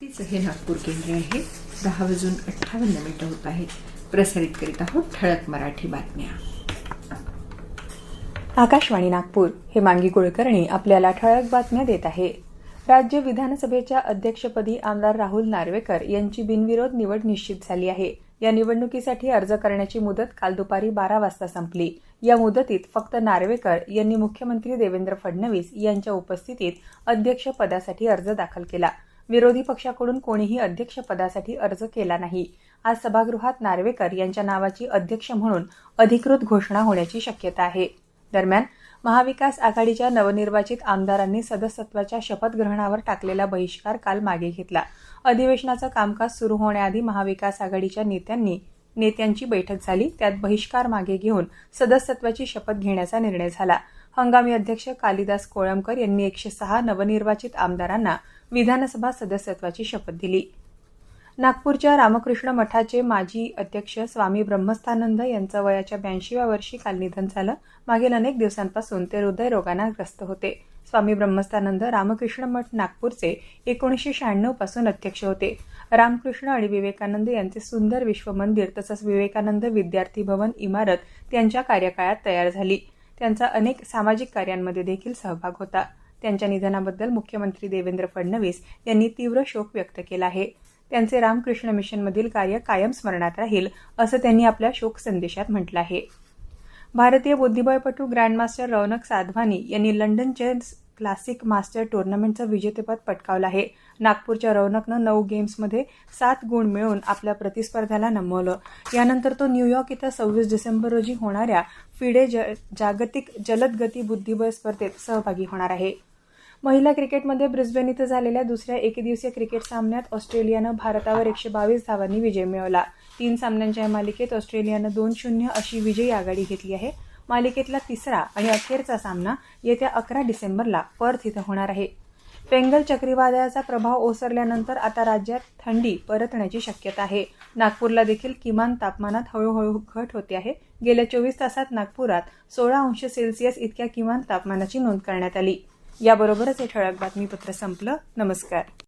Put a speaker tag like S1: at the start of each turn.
S1: तीच हे नागपूर केंद्र आहे. दहा वाजून अठ्ठावन्न मिनिटं होत आहेत. प्रसारित करीत आहोत ठळक मराठी बातम्या.
S2: आकाशवाणी नागपूर हे मांगी कुलकर्णी आपल्याला ठळक बातम्या देत आहे. राज्य विधानसभेच्या अध्यक्षपदी आमदार राहुल नार्वेकर यांची बिनविरोध निवड निश्चित झाली आहे. या निवडणुकीसाठी अर्ज करण्याची मुदत काल दुपारी बारा वाजता संपली. या मुदतीत फक्त नार्वेकर यांनी मुख्यमंत्री देवेंद्र फडणवीस यांच्या उपस्थितीत अध्यक्षपदासाठी अर्ज दाखल केला. विरोधी पक्षाकडून कोणीही अध्यक्षपदासाठी अर्ज केला नाही. आज सभागृहात नार्वेकर यांच्या नावाची अध्यक्ष म्हणून अधिकृत घोषणा होण्याची शक्यता आहे. दरम्यान महाविकास आघाडीच्या नवनिर्वाचित आमदारांनी सदस्यत्वाच्या शपथग्रहणावर टाकलेला बहिष्कार काल मागे घेतला. अधिवेशनाचं कामकाज सुरू होण्याआधी महाविकास आघाडीच्या नेत्यांनी नेत्यांची बैठक झाली. त्यात बहिष्कार मागे घेऊन सदस्यत्वाची शपथ घेण्याचा निर्णय झाला. हंगामी अध्यक्ष कालिदास कोळंबकर यांनी एकशे सहा नवनिर्वाचित आमदारांना विधानसभा सदस्यत्वाची शपथ दिली. नागपूरच्या रामकृष्ण मठाचे माजी अध्यक्ष स्वामी ब्रह्मस्थानंद यांचं वयाच्या ब्याऐंशीव्या वर्षी काल निधन झालं. मागील अनेक दिवसांपासून ते हृदयरोगानं ग्रस्त होते. स्वामी ब्रह्मस्थानंद रामकृष्ण मठ नागपूरचे एकोणीसशे शहाण्णवपासून अध्यक्ष होते. रामकृष्ण आणि विवेकानंद यांचे सुंदर विश्व मंदिर तसंच विवेकानंद विद्यार्थी भवन इमारत त्यांच्या कार्यकाळात तयार झाली. त्यांचा अनेक सामाजिक कार्यांमध्ये देखील सहभाग होता. त्यांच्या निधनाबद्दल मुख्यमंत्री देवेंद्र फडणवीस यांनी तीव्र शोक व्यक्त केला आहे. त्यांचे रामकृष्ण मिशनमधील कार्य कायम स्मरणात राहील असं त्यांनी आपल्या शोक संदेशात म्हटलं आहे. भारतीय बुद्धिबळपटू ग्रँडमास्टर रौनक साधवानी यांनी लंडनच्या क्लासिक मास्टर टुर्नामेंटचं विजेतेपद पटकावलं आहे. नागपूरच्या रौनकनं नऊ गेम्समध्ये सात गुण मिळवून आपल्या प्रतिस्पर्ध्याला नमवलं. यानंतर तो न्यूयॉर्क इथं सव्वीस डिसेंबर रोजी होणाऱ्या फिडे ज जागतिक जलदगती बुद्धिबळ स्पर्धेत सहभागी होणार आहे. महिला क्रिकेटमध्ये ब्रिस्बेन इथं झालेल्या दुसऱ्या एकदिवसीय क्रिकेट सामन्यात ऑस्ट्रेलियानं भारतावर एकशे बावीस धावांनी विजय मिळवला. तीन सामन्यांच्या या मालिकेत ऑस्ट्रेलियानं दोन शून्य अशी विजयी आघाडी घेतली आहे. मालिकेतला तिसरा आणि अखेरचा सामना येत्या अकरा डिसेंबरला पर्थ इथं होणार आहे. पेंगल चक्रीवादळाचा प्रभाव ओसरल्यानंतर आता राज्यात थंडी परतण्याची शक्यता आहे. नागपूरला देखील किमान तापमानात हळूहळू घट होते आहे. गेल्या चोवीस तासात नागपुरात सोळा अंश सेल्सिअस इतक्या किमान तापमानाची नोंद करण्यात आली. याबरोबरच हे ठळक बातमीपत्र संपलं. नमस्कार.